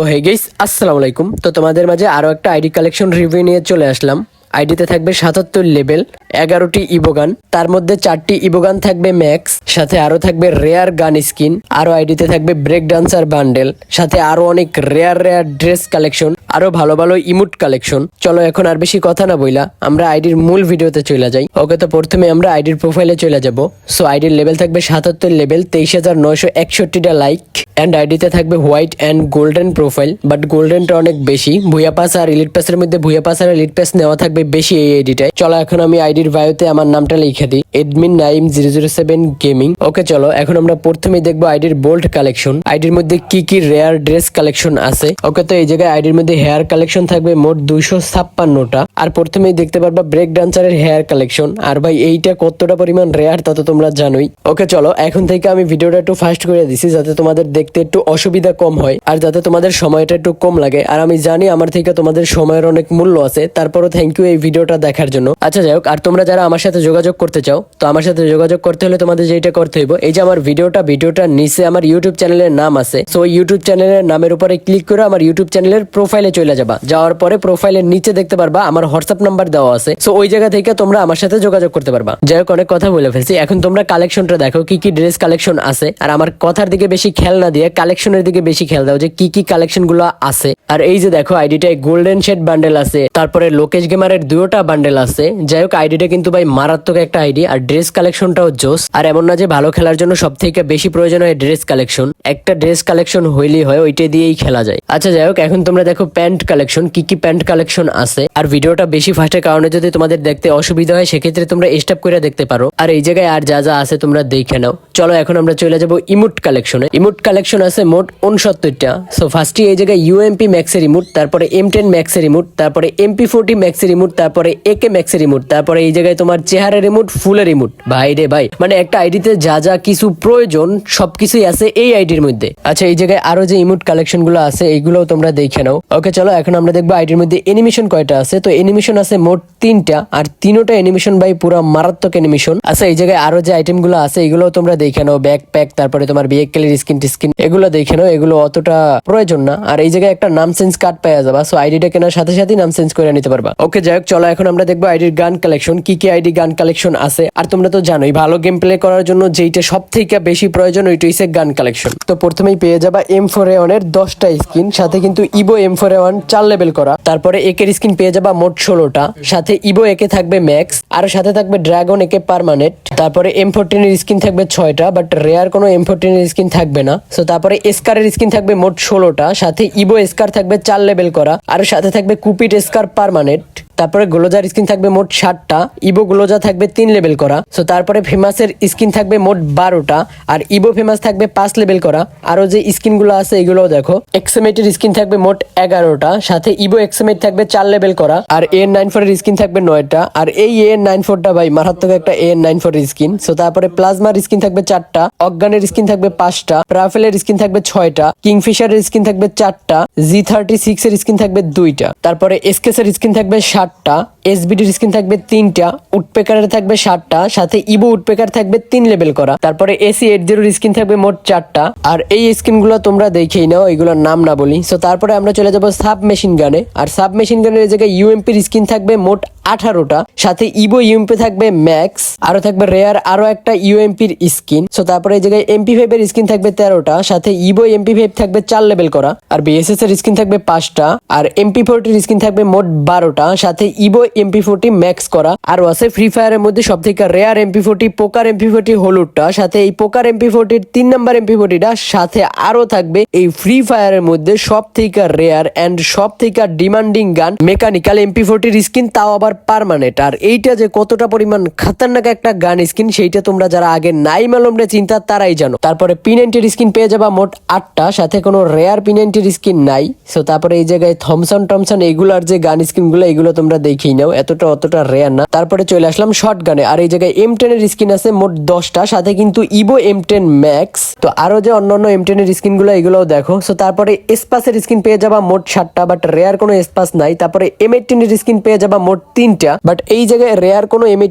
So hey guys আসসালামু আলাইকুম তো তোমাদের মাঝে আরও একটা আইডি কালেকশন রিভিউ নিয়ে চলে আসলাম। আইডিতে থাকবে সাতাত্তর লেভেল এগারোটি ইবোগান, তার মধ্যে চারটি ইবোগান থাকবে ম্যাক্স, সাথে আরও থাকবে রেয়ার গান স্কিন আরও আইডিতে থাকবে ব্রেক ডান্সার বান্ডেল, সাথে আরও অনেক রেয়ার রেয়ার ড্রেস কালেকশন আরও ভালো ভালো ইমুট কালেকশন। চলো এখন আর বেশি কথা না বইলা, আমরা আইডির মূল ভিডিওতে চলে যাই। ওকে তো প্রথমে আমরা আইডির প্রোফাইলে চলে যাব। সো আইডির লেভেল থাকবে সাতাত্তর লেভেল তেইশ হাজার নয়শো একষট্টিটা লাইক অ্যান্ড আইডিতে থাকবে white and golden profile but গোল্ডেনটা অনেক বেশি। ভুয়া পাস আর ইলিট পাসের মধ্যে ভুয়া পাস আর ইলিট পাস নেওয়া থাকবে বেশি এই আইডিটায় চলো, এখন আমি আইডির বায়োতে আমার নামটা লিখে দিই। Admin Naim zero zero seven gaming. Okay, চলো, এখন আমরা প্রথমে দেখব আইডির বোল্ড কালেকশন। আইডির মধ্যে কি কি রেয়ার ড্রেস কালেকশন আছে? ওকে, তো এই জায়গায় আইডির মধ্যে হেয়ার কালেকশন থাকবে মোট দুইশো ছাপ্পান্নটা। আর প্রথমেই দেখতে পারবা ব্রেক ডান্সারের হেয়ার কালেকশন। আর ভাই, এইটা কতটা পরিমাণ রেয়ার তা তো তোমরা জানোই। ওকে, চলো, এখন থেকে আমি ভিডিওটা একটু ফাস্ট করে দিছি যাতে তোমাদের দেখতে একটু অসুবিধা কম হয় আর যাতে তোমাদের সময়টা একটু কম লাগে। আর আমি জানি আমার থেকে তোমাদের সময়ের অনেক মূল্য আছে। তারপরও থ্যাংক ইউ এই ভিডিওটা দেখার জন্য। আচ্ছা যাই হোক, আর তোমরা যারা আমার সাথে যোগাযোগ করতে চাও, তো আমার সাথে যোগাযোগ করতে হলে তোমাদের যেটা করতে হইব, এই যে আমার ভিডিওটা, ভিডিওটার নিচে আমার ইউটিউব চ্যানেলের নাম আছে। সো ইউটিউব চ্যানেলের নামের উপরে ক্লিক করে আমার ইউটিউব চ্যানেলের প্রোফাইলে চলে যাবা। যাওয়ার পরে প্রোফাইলের নিচে দেখতে পারবা, আমার হোয়াটসঅ্যাপ নাম্বার দেওয়া আছে। সো ওই জায়গা থেকে তোমরা আমার সাথে যোগাযোগ করতে পারবা। যাই হোক, অনেক কথা বলে ফেলছি। এখন তোমরা কালেকশনটা দেখো, কি কি ড্রেস কালেকশন আছে। আর আমার কথার দিকে বেশি খেয়াল না দিয়ে কালেকশনের দিকে বেশি খেয়াল দাও যে কি কি কালেকশনগুলো আছে। আর এই যে দেখো আইডিটায় গোল্ডেন শেড বান্ডেল আছে। তারপরে লোকেশ গেমারের দুয়োটা বান্ডেল আছে। যাই হোক আইডিটা কিন্তু ভাই মারাত্মক একটা আইডি আর ড্রেস কালেকশনটাও জোস। আর এমন না যে ভালো খেলার জন্য সব থেকে বেশি প্রয়োজন হয় ড্রেস কালেকশন একটা ড্রেস কালেকশন হইলেই হয়, ওইটা দিয়েই খেলা যায়। আচ্ছা যাই হোক এখন তোমরা দেখো প্যান্ট কালেকশন কি কি প্যান্ট কালেকশন আছে। আর ভিডিওটা বেশি ফাস্টের কারণে যদি তোমাদের দেখতে অসুবিধা হয়, সেক্ষেত্রে তোমরা স্টপ করে দেখতে পারো। আর এই জায়গায় আর যা যা আছে তোমরা দেখে নাও। চলো, এখন আমরা চলে যাব ইমুট কালেকশনে ইমুট কালেকশন আছে মোট উনসত্তরটা। সো ফার্স্টে এই জায়গায় ইউএমপি ম্যাক্সের ইমুট তারপরে এম টেন ম্যাক্সের ইমুট তারপরে এমপি ফোর্টি ম্যাক্সের ইমুট তারপরে একে ম্যাক্সের ইমুট তারপরে এই জায়গায় তোমার চেহারা রিমোট ফুলের রিমোট ভাই রে ভাই মানে একটা আইডিতে যা যা কিছু প্রয়োজন, সবকিছুই আছে এই আইডির মধ্যে। আচ্ছা এই জায়গায় আরও যে ইমোট কালেকশনগুলো আছে, এইগুলোও তোমরা দেখে নাও। ওকে চলো, এখন আমরা দেখব আইডির মধ্যে এনিমেশন কয়টা আছে। তো এনিমেশন আছে মোট তিনটা, আর তিনোটা এনিমেশন ভাই পুরো মারাত্মক এনিমেশন আচ্ছা এই জায়গায় আরও যে আইটেমগুলো আছে এগুলো তোমরা দেখে নাও। ব্যাক প্যাক তারপরে তোমার বিএকেলের স্কিন টিস্কিন এগুলো দেখে নাও। এগুলো অতটা প্রয়োজন না। আর এই জায়গায় একটা নাম চেঞ্জ কার্ড পাওয়া যাবা সো আইডিটা কেনার সাথে সাথেই নাম চেঞ্জ করে নিতে পারবা। ওকে যাই হোক চলো এখন আমরা দেখব আইডির গান কালেকশন কি কি আইডি গান কালেকশন আছে। আর তোমরা তো জানোই, ভালো গেম প্লে করার জন্য যেইটা সব থেকে বেশি প্রয়োজন, ওইটা হচ্ছে গান কালেকশন তো প্রথমেই পেয়ে যাবা এম ফোর এ ওয়ানের দশটা স্কিন সাথে কিন্তু ইবো এম ফোর এ ওয়ান চার লেভেল করা। তারপরে একের স্কিন পেয়ে যাবা মোট ষোলোটা। সাথে ইবো একে থাকবে ম্যাক্স আর সাথে থাকবে ড্রাগন একে পারমানেন্ট তারপরে এম ফোরটিনের স্কিন থাকবে ছয়টা বাট রেয়ার কোনো এম ফোরটিনের স্কিন থাকবে না। সো তারপরে এসকারের স্কিন থাকবে মোট ষোলোটা। সাথে ইবো এসকার থাকবে চার লেভেল করা। আর সাথে থাকবে কুপিট এসকার পারমানেন্ট তারপরে গ্লোজার স্কিন থাকবে মোট ষাটটা ইবো গ্লোজা থাকবে তিন লেভেল করা সো তারপরে ফেমাসের স্কিন থাকবে মোট বারোটা আর ইবো ফেমাস থাকবে পাঁচ লেভেল করা আরও যে স্কিনগুলো আছে এগুলোও দেখো এক্সেমেটের স্কিন থাকবে মোট এগারোটা সাথে ইবো এক্সেমেট থাকবে চার লেভেল করা আর এ নাইন ফোর এর স্কিন থাকবে নয়টা আর এই এ নাইন ফোরটা ভাই মারাত্মক একটা A nine four skin so তারপরে প্লাজমার স্কিন থাকবে চারটা অজ্ঞানের স্কিন থাকবে পাঁচটা প্রাফেলের স্কিন থাকবে ছয়টা কিংফিশারের স্কিন থাকবে চারটা জি থার্টি সিক্স এর স্কিন থাকবে দুইটা তারপরে এসকেসের স্কিন থাকবে ষাটটা এসবিডির স্কিন থাকবে তিনটা উডপেকারের থাকবে সাতটা, সাথে ইবো উডপেকার থাকবে তিন লেভেল করা। তারপরে এসি এইট জিরোর স্কিন থাকবে মোট চারটা। আর এই স্ক্রিনগুলো তোমরা দেখেই নাও, এগুলোর নাম না বলি। সো তারপরে আমরা চলে যাব সাব মেশিন গানে আর সাব মেশিন গানের জায়গায় ইউএমপির স্ক্রিন থাকবে মোট আঠারোটা সাথে ইবো ইউএমপি থাকবে ম্যাক্স আরও থাকবে রেয়ার আরও একটা ইউএমপির স্কিন সো তারপরে এই জায়গায় এমপি ফাইভ এর স্কিন থাকবে তেরোটা সাথে ইবো এমপি ফাইভ থাকবে চার লেভেল করা আর বিএসএস এর স্কিন থাকবে পাঁচটা আর এমপি ফোরটির স্কিন থাকবে মোট বারোটা সাথে ইবো এমপি ফোরটি ম্যাক্স করা আরও আছে ফ্রি ফায়ারের মধ্যে সব থেকে rare MP forty poker MP forty হলুদটা সাথে এই পোকার এমপি ফোরটির তিন নাম্বার এমপি ফোরটিটা সাথে আরও থাকবে এই ফ্রি ফায়ারের মধ্যে সব থেকে রেয়ার এন্ড সব থেকে ডিমান্ডিং গান মেকানিক্যাল এমপি ফোরটির স্কিন তাও আবার পারমানেন্ট আর এইটা যে কতটা পরিমাণ খাতারনাক একটা গান স্কিন সেইটা তোমরা যারা আগে নাই মালুমরে চিন্তা, তারাই জানো। তারপরে পিনেন্টের স্কিন পেয়ে যাবা মোট আটটা, সাথে কোনো রেয়ার পিনেন্টের স্কিন নাই। সো তারপরে এই জায়গায় থমসন টমসন এগুলার যে গান স্কিনগুলো এগুলো তোমরা দেখেই নাও। এতটা, অতটা রেয়ার না। তারপরে চলে আসলাম শর্ট গানে। আর এই জায়গায় এম টেনের স্কিন আছে মোট দশটা, সাথে কিন্তু ইবো এম টেন ম্যাক্স তো আরও যে অন্যান্য এম টেনের স্কিনগুলো এগুলোও দেখো। সো তারপরে এসপাসের স্কিন পেয়ে যাবা মোট সাতটা বাট রেয়ার কোনো এসপাস নাই। তারপরে এম এইটিনের স্কিন পেয়ে যাবা মোট তিনটা বাট এই জায়গায় রেয়ার কোনো এম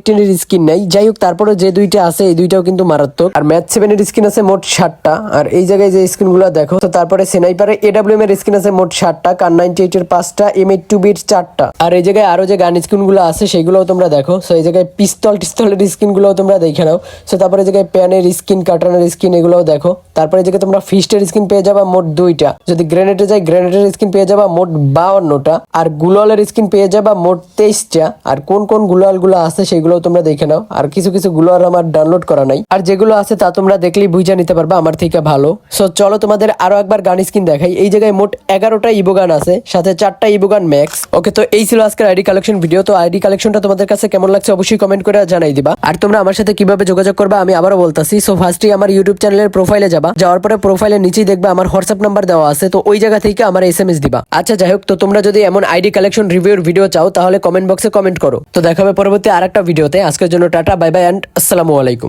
স্কিন নাই। যাই হোক তারপরে যে দুইটা আছে, এই দুইটাও কিন্তু মারাত্মক। আর ম্যাথ সেভেনের স্কিন আছে মোট ষাটটা আর এই জায়গায় যে স্কিনগুলো দেখো, তো তারপরে সেনাইপারে এডাব্লিউএম এর স্কিন আছে মোট ষাটটা কার নাইনটি এইট এর পাঁচটা এম এইট টু বিট চারটা। আর এই জায়গায় আরও যে গান স্কিনগুলো আছে, সেগুলোও তোমরা দেখো। সো এই জায়গায় পিস্তল টিস্তলের স্কিন গুলোও তোমরা দেখে নাও। সো তারপরে এই জায়গায় প্যানের স্কিন কাটানোর স্কিন এগুলোও দেখো। তারপরে এই জায়গায় তোমরা ফিস্টের স্কিন পেয়ে যাবা মোট দুইটা। যদি গ্রেনেডে যায় গ্রেনেডের স্কিন পেয়ে যাবা মোট বাউন্নটা। আর গুলালের স্কিন পেয়ে যাবা মোট তেইশটা। আর কোন কোন গুলালগুলো আছে সেগুলো তোমরা দেখে নাও। আর কিছু কিছু গুলাল আমার ডাউনলোড করা নাই। আর যেগুলো আছে তা তোমরা দেখলেই বুঝা নিতে পারবা আমার থেকে ভালো। সো চলো তোমাদের আরও একবার গান স্কিন দেখাই। এই জায়গায় মোট এগারোটা ইবোগান আছে, সাথে চারটা ইবোগান ম্যাক্স ওকে তো এই ছিল আজকের আইডি কালেকশন ভিডিও তো আইডি কালেকশনটা তোমাদের কাছে কেমন লাগছে অবশ্যই কমেন্ট করে জানাই দিবা। আর তোমরা আমার সাথে কীভাবে যোগাযোগ করবা আমি আবারও বলতাছি। সো ফার্স্টই আমার ইউটিউব চ্যানেলের প্রোফাইলে যাবা। যাওয়ার পরে প্রোফাইলের নিচেই দেখবে আমার হোয়াটসঅ্যাপ নাম্বার দেওয়া আছে। তো ওই জায়গা থেকে আমার এস দিবা। আচ্ছা যাই হোক, তো তোমরা যদি এমন আইডি কালেকশন রিভিউর ভিডিও চাও, তাহলে কমেন্ট বক্সে কমেন্ট করো। তো দেখাবে পরবর্তী আরেকটা ভিডিওতে আজকের জন্য টাটা বাই বাই অ্যান্ড আসসালামু আলাইকুম।